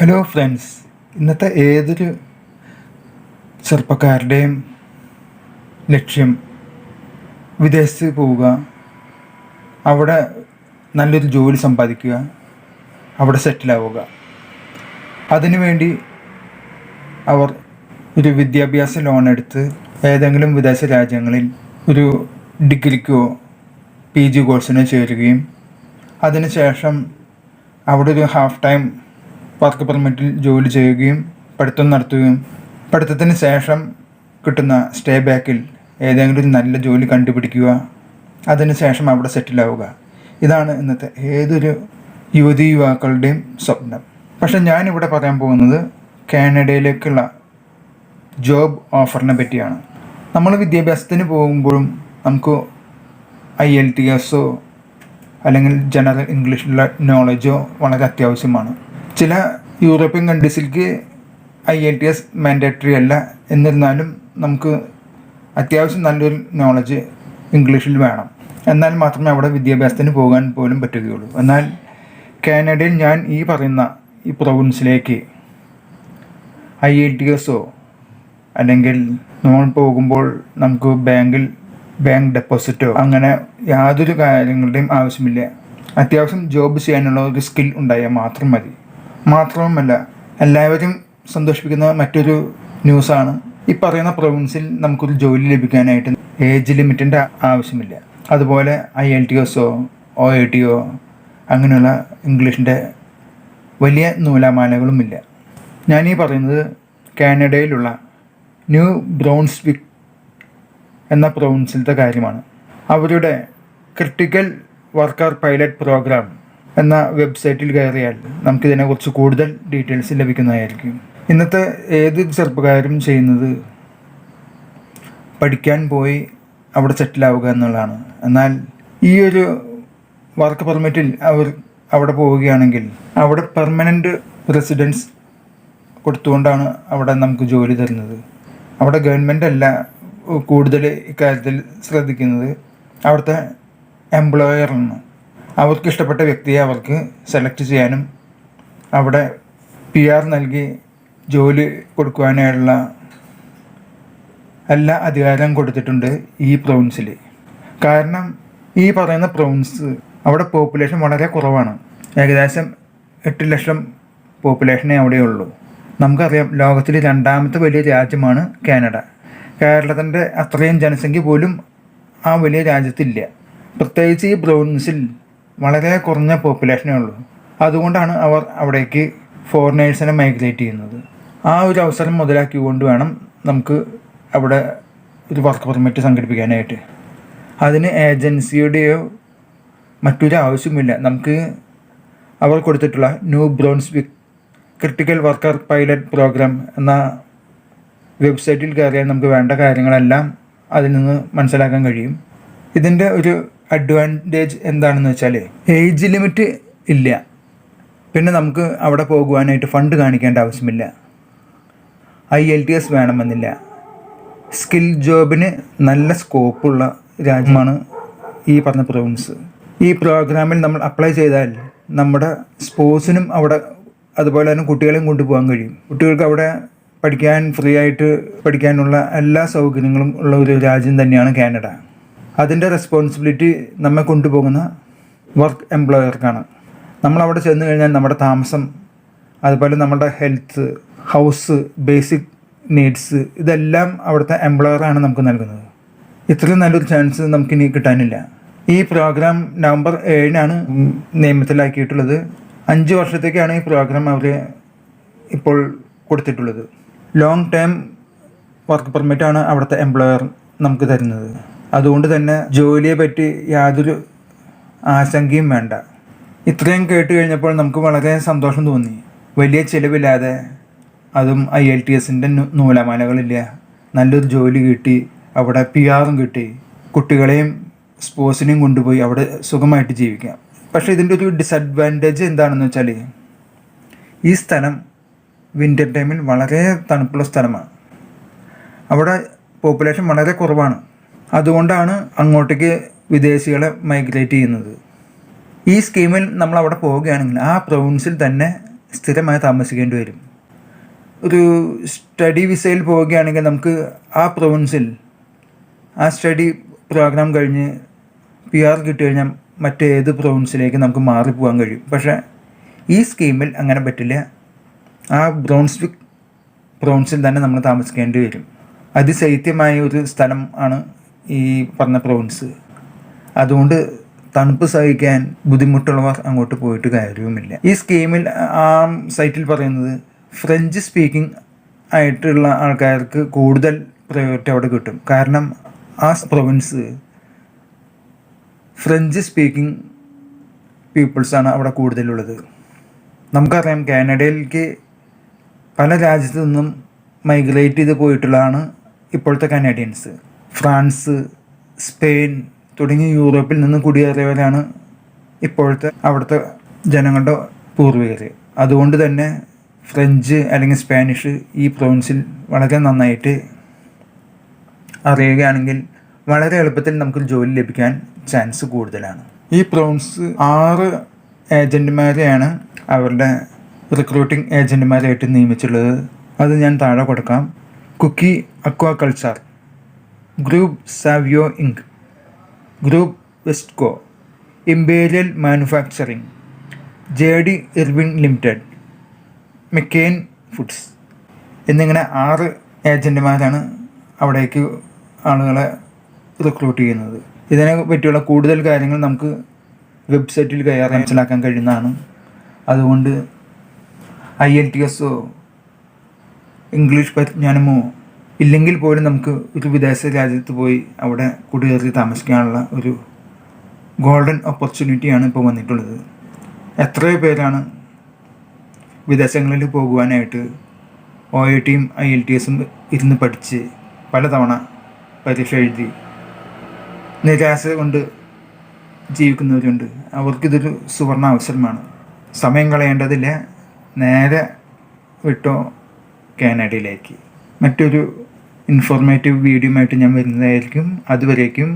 Hello friends ഇന്നത്തെ ഏതൊരു ചെറുപ്പക്കാരുടെയും ലക്ഷ്യം വിദേശത്ത് പോവുക അവിടെ നല്ലൊരു ജോലി സമ്പാദിക്കുക അവിടെ സെറ്റിലാവുക അതിനുവേണ്ടി അവർ ഒരു വിദ്യാഭ്യാസ ലോൺ എടുത്ത് ഏതെങ്കിലും വിദേശ രാജ്യങ്ങളിൽ ഒരു ഡിഗ്രിക്കോ പി ജി കോഴ്സിനോ ചേരുകയും അതിനുശേഷം അവിടെ ഒരു ഹാഫ് ടൈം വർക്ക് പെർമിറ്റിൽ ജോലി ചെയ്യുകയും പഠിത്തം നടത്തുകയും പഠിത്തത്തിന് ശേഷം കിട്ടുന്ന സ്റ്റേ ബാക്കിൽ ഏതെങ്കിലും നല്ല ജോലി കണ്ടുപിടിക്കുക അതിനുശേഷം അവിടെ സെറ്റിലാവുക ഇതാണ് ഇന്നത്തെ ഏതൊരു യുവതി യുവാക്കളുടെയും സ്വപ്നം. പക്ഷെ ഞാനിവിടെ പറയാൻ പോകുന്നത് കാനഡയിലേക്കുള്ള ജോബ് ഓഫറിനെ പറ്റിയാണ്. നമ്മൾ വിദ്യാഭ്യാസത്തിന് പോകുമ്പോഴും നമുക്ക് ഐ എൽ ടി എസോ അല്ലെങ്കിൽ ജനറൽ ഇംഗ്ലീഷിലുള്ള നോളജോ വളരെ അത്യാവശ്യമാണ്. ചില European കൺട്രീസിലേക്ക് I L T S mandatory അല്ല. എന്നിരുന്നാലും നമുക്ക് അത്യാവശ്യം നല്ലൊരു നോളജ് ഇംഗ്ലീഷിൽ വേണം. എന്നാൽ മാത്രമേ അവിടെ വിദ്യാഭ്യാസത്തിന് പോകാൻ പോലും പറ്റുകയുള്ളൂ. എന്നാൽ കാനഡയിൽ ഞാൻ ഈ പറയുന്ന ഈ പ്രൊവിൻസിലേക്ക് ഐ എൽ ടി എസോ അല്ലെങ്കിൽ നമ്മൾ പോകുമ്പോൾ നമുക്ക് ബാങ്കിൽ ബാങ്ക് ഡെപ്പോസിറ്റോ അങ്ങനെ യാതൊരു കാര്യങ്ങളുടെയും ആവശ്യമില്ല. അത്യാവശ്യം ജോബ് ചെയ്യാനുള്ള ഒരു സ്കിൽ ഉണ്ടായാൽ മാത്രം മതി. മാത്രവുമല്ല എല്ലാവരും സന്തോഷിപ്പിക്കുന്ന മറ്റൊരു ന്യൂസാണ്. ഈ പറയുന്ന പ്രൊവിൻസിൽ നമുക്കൊരു ജോലി ലഭിക്കാനായിട്ട് ഏജ് ലിമിറ്റിന്റെ ആവശ്യമില്ല. അതുപോലെ ഐ എൽ ടി എസോ ഒ ഐ ഒ അങ്ങനെയുള്ള ഇംഗ്ലീഷിന്റെ വലിയ നൂലാമാലകളുമില്ല. ഞാനീ പറയുന്നത് കാനഡയിലുള്ള ന്യൂ ബ്രൗൺസ്വിക് എന്ന പ്രൊവിൻസിലത്തെ കാര്യമാണ്. അവരുടെ ക്രിട്ടിക്കൽ വർക്കർ പൈലറ്റ് പ്രോഗ്രാം എന്ന വെബ്സൈറ്റിൽ കയറിയാൽ നമുക്കിതിനെക്കുറിച്ച് കൂടുതൽ ഡീറ്റെയിൽസ് ലഭിക്കുന്നതായിരിക്കും. ഇന്നത്തെ ഏത് ചെറുപ്പക്കാരും ചെയ്യുന്നത് പഠിക്കാൻ പോയി അവിടെ സെറ്റിലാവുക എന്നുള്ളതാണ്. എന്നാൽ ഈ ഒരു വർക്ക് പെർമിറ്റിൽ അവർ അവിടെ പോവുകയാണെങ്കിൽ അവിടെ പെർമനന്റ് റെസിഡൻസ് കൊടുത്തുകൊണ്ടാണ് അവിടെ നമുക്ക് ജോലി തരുന്നത്. അവിടെ ഗവൺമെന്റ് അല്ല കൂടുതൽ ഇക്കാര്യത്തിൽ ശ്രദ്ധിക്കുന്നത്. അവിടുത്തെ എംപ്ലോയറാണ് അവർക്ക് ഇഷ്ടപ്പെട്ട വ്യക്തിയെ അവർക്ക് സെലക്ട് ചെയ്യാനും അവിടെ പി ആർ നൽകി ജോലി കൊടുക്കുവാനായുള്ള എല്ലാ അധികാരം കൊടുത്തിട്ടുണ്ട് ഈ പ്രൊവിൻസിൽ കാരണം ഈ പറയുന്ന പ്രൊവിൻസ് അവിടെ പോപ്പുലേഷൻ വളരെ കുറവാണ്. ഏകദേശം എട്ട് ലക്ഷം പോപ്പുലേഷനേ അവിടെയുള്ളൂ നമുക്കറിയാം ലോകത്തിലെ രണ്ടാമത്തെ വലിയ രാജ്യമാണ് കാനഡ. കേരളത്തിന്റെ അത്രയും ജനസംഖ്യ പോലും ആ വലിയ രാജ്യത്തില്ല. പ്രത്യേകിച്ച് ഈ പ്രൊവിൻസിൽ വളരെ കുറഞ്ഞ പോപ്പുലേഷനേ ഉള്ളൂ അതുകൊണ്ടാണ് അവർ അവിടേക്ക് ഫോറിനേഴ്സിനെ മൈഗ്രേറ്റ് ചെയ്യുന്നത്. ആ ഒരു അവസരം മുതലാക്കിക്കൊണ്ട് വേണം നമുക്ക് അവിടെ ഒരു വർക്ക് പെർമിറ്റ് സംഘടിപ്പിക്കാനായിട്ട്. അതിന് ഏജൻസിയുടെയോ മറ്റൊരു ആവശ്യമില്ല. നമുക്ക് അവർ കൊടുത്തിട്ടുള്ള New Brunswick critical worker pilot programme എന്ന വെബ്സൈറ്റിൽ കയറിയാൽ നമുക്ക് വേണ്ട കാര്യങ്ങളെല്ലാം അതിൽ നിന്ന് മനസ്സിലാക്കാൻ കഴിയും. ഇതിന്റെ ഒരു അഡ്വാന്റേജ് എന്താണെന്ന് വെച്ചാൽ ഏജ് ലിമിറ്റ് ഇല്ല. പിന്നെ നമുക്ക് അവിടെ പോകുവാനായിട്ട് ഫണ്ട് കാണിക്കേണ്ട ആവശ്യമില്ല. ഐ എൽ ടി എസ് വേണമെന്നില്ല. സ്കിൽ ജോബിന് നല്ല സ്കോപ്പുള്ള രാജ്യമാണ് ഈ പറഞ്ഞ പ്രൊവിൻസ് ഈ പ്രോഗ്രാമിൽ നമ്മൾ അപ്ലൈ ചെയ്താൽ നമ്മുടെ സ്പോർട്സിനും അവിടെ അതുപോലെ തന്നെ കുട്ടികളെയും കൊണ്ടുപോകാൻ കഴിയും. കുട്ടികൾക്ക് അവിടെ പഠിക്കാൻ ഫ്രീ ആയിട്ട് പഠിക്കാനുള്ള എല്ലാ സൗകര്യങ്ങളും ഉള്ള ഒരു രാജ്യം തന്നെയാണ് കാനഡ. അതിന്റെ റെസ്പോൺസിബിലിറ്റി നമ്മെ കൊണ്ടുപോകുന്ന വർക്ക് എംപ്ലോയർക്കാണ് നമ്മളവിടെ ചെന്ന് കഴിഞ്ഞാൽ നമ്മുടെ താമസം അതുപോലെ നമ്മുടെ ഹെൽത്ത് ഹൗസ് ബേസിക് നീഡ്സ് ഇതെല്ലാം അവിടുത്തെ എംപ്ലോയറാണ് നമുക്ക് നൽകുന്നത്. ഇത്രയും നല്ലൊരു ചാൻസ് നമുക്കിനി കിട്ടാനില്ല. ഈ പ്രോഗ്രാം നവംബർ ഏഴിനാണ് നിയമത്തിലാക്കിയിട്ടുള്ളത് അഞ്ച് വർഷത്തേക്കാണ് ഈ പ്രോഗ്രാം അവർ ഇപ്പോൾ കൊടുത്തിട്ടുള്ളത്. ലോങ് ടേം വർക്ക് പെർമിറ്റാണ് അവിടുത്തെ എംപ്ലോയർ നമുക്ക് തരുന്നത്. അതുകൊണ്ട് തന്നെ ജോലിയെ പറ്റി യാതൊരു ആശങ്കയും വേണ്ട. ഇത്രയും കേട്ട് കഴിഞ്ഞപ്പോൾ നമുക്ക് വളരെ സന്തോഷം തോന്നി. വലിയ ചിലവില്ലാതെ അതും ഐ എൽ ടി എസിന്റെ നൂലമാലകളില്ല. നല്ലൊരു ജോലി കിട്ടി. അവിടെ പി ആറും കിട്ടി. കുട്ടികളെയും സ്പോർട്സിനെയും കൊണ്ടുപോയി അവിടെ സുഖമായിട്ട് ജീവിക്കാം. പക്ഷേ ഇതിന്റെ ഒരു ഡിസഡ്വാന്റേജ് എന്താണെന്ന് വെച്ചാൽ ഈ സ്ഥലം വിന്റർ ടൈമിൽ വളരെ തണുപ്പുള്ള സ്ഥലമാണ്. അവിടെ പോപ്പുലേഷൻ വളരെ കുറവാണ്. അതുകൊണ്ടാണ് അങ്ങോട്ടേക്ക് വിദേശികളെ മൈഗ്രേറ്റ് ചെയ്യുന്നത്. ഈ സ്കീമിൽ നമ്മൾ അവിടെ പോവുകയാണെങ്കിൽ ആ പ്രൊവിൻസിൽ തന്നെ സ്ഥിരമായി താമസിക്കേണ്ടി വരും. ഒരു സ്റ്റഡി വിസയിൽ പോവുകയാണെങ്കിൽ നമുക്ക് ആ പ്രൊവിൻസിൽ ആ സ്റ്റഡി പ്രോഗ്രാം കഴിഞ്ഞ് പി ആർ കിട്ടി കഴിഞ്ഞാൽ മറ്റേത് പ്രൊവിൻസിലേക്ക് നമുക്ക് മാറിപ്പോകാൻ കഴിയും. പക്ഷേ ഈ സ്കീമിൽ അങ്ങനെ പറ്റില്ല. ആ ബ്രോൺസ്വിക് പ്രൊവിൻസിൽ തന്നെ നമ്മൾ താമസിക്കേണ്ടി വരും. അതിശൈത്യമായ ഒരു സ്ഥലം ആണ് ഈ പറഞ്ഞ പ്രൊവിൻസ് അതുകൊണ്ട് തണുപ്പ് സഹിക്കാൻ ബുദ്ധിമുട്ടുള്ളവർ അങ്ങോട്ട് പോയിട്ട് കാര്യവുമില്ല. ഈ സ്കീമിൽ ആ സൈറ്റിൽ പറയുന്നത് ഫ്രഞ്ച് സ്പീക്കിംഗ് ആയിട്ടുള്ള ആൾക്കാർക്ക് കൂടുതൽ പ്രയോറിറ്റി അവിടെ കിട്ടും. കാരണം ആ പ്രൊവിൻസ് ഫ്രഞ്ച് സ്പീക്കിംഗ് പീപ്പിൾസാണ് അവിടെ കൂടുതലുള്ളത്. നമുക്കറിയാം കാനഡയിലേക്ക് പല രാജ്യത്തു നിന്നും മൈഗ്രേറ്റ് ചെയ്ത് പോയിട്ടുള്ളതാണ് ഇപ്പോഴത്തെ കനേഡിയൻസ് ഫ്രാൻസ് സ്പെയിൻ തുടങ്ങിയ യൂറോപ്പിൽ നിന്ന് കുടിയേറിയവരാണ് ഇപ്പോഴത്തെ അവിടുത്തെ ജനങ്ങളുടെ പൂർവികർ അതുകൊണ്ട് തന്നെ ഫ്രഞ്ച് അല്ലെങ്കിൽ സ്പാനിഷ് ഈ പ്രൊവിൻസിൽ വളരെ നന്നായിട്ട് അറിയുകയാണെങ്കിൽ വളരെ എളുപ്പത്തിൽ നമുക്ക് ജോലി ലഭിക്കാൻ ചാൻസ് കൂടുതലാണ്. ഈ പ്രൊവിൻസ് ആറ് ഏജന്റുമാരെയാണ് അവരുടെ റിക്രൂട്ടിംഗ് ഏജന്റുമാരായിട്ട് നിയമിച്ചിട്ടുള്ളത്. അത് ഞാൻ താഴെ കൊടുക്കാം. Cooke aquaculture group Savoie Inc group Westco imperial manufacturing J D Irving limited McCain foods എന്നിങ്ങനെ ആറ് ഏജന്റുമാരാണ് അവിടേക്ക് ആളുകളെ റിക്രൂട്ട് ചെയ്യുന്നത്. ഇതിനെ പറ്റിയുള്ള കൂടുതൽ കാര്യങ്ങൾ നമുക്ക് വെബ്സൈറ്റിൽ കയറി മനസ്സിലാക്കാൻ കഴിയുന്നതാണ്. അതുകൊണ്ട് ഐ എൽ ടി എസോ ഇംഗ്ലീഷ് പരിജ്ഞാനമോ ഇല്ലെങ്കിൽ പോലും നമുക്ക് ഒരു വിദേശ രാജ്യത്ത് പോയി അവിടെ കുടിയേറി താമസിക്കാനുള്ള ഒരു ഗോൾഡൻ ഓപ്പർച്യൂണിറ്റിയാണ് ഇപ്പോൾ വന്നിട്ടുള്ളത്. എത്രയോ പേരാണ് വിദേശങ്ങളിൽ പോകുവാനായിട്ട് ഒ ഐ ടിയും ഐ എൽ ടി എസും ഇരുന്ന് പഠിച്ച് പലതവണ പരീക്ഷ എഴുതി നിരാശ കൊണ്ട് ജീവിക്കുന്നവരുണ്ട്. അവർക്കിതൊരു സുവർണ അവസരമാണ്. സമയം കളയേണ്ടതില്ല. നേരെ വിട്ടോ കാനഡയിലേക്ക്. മറ്റൊരു ഇൻഫോർമേറ്റീവ് വീഡിയോ ആയിട്ട് ഞാൻ വരുന്നതായിരിക്കും. അതുവരേക്കും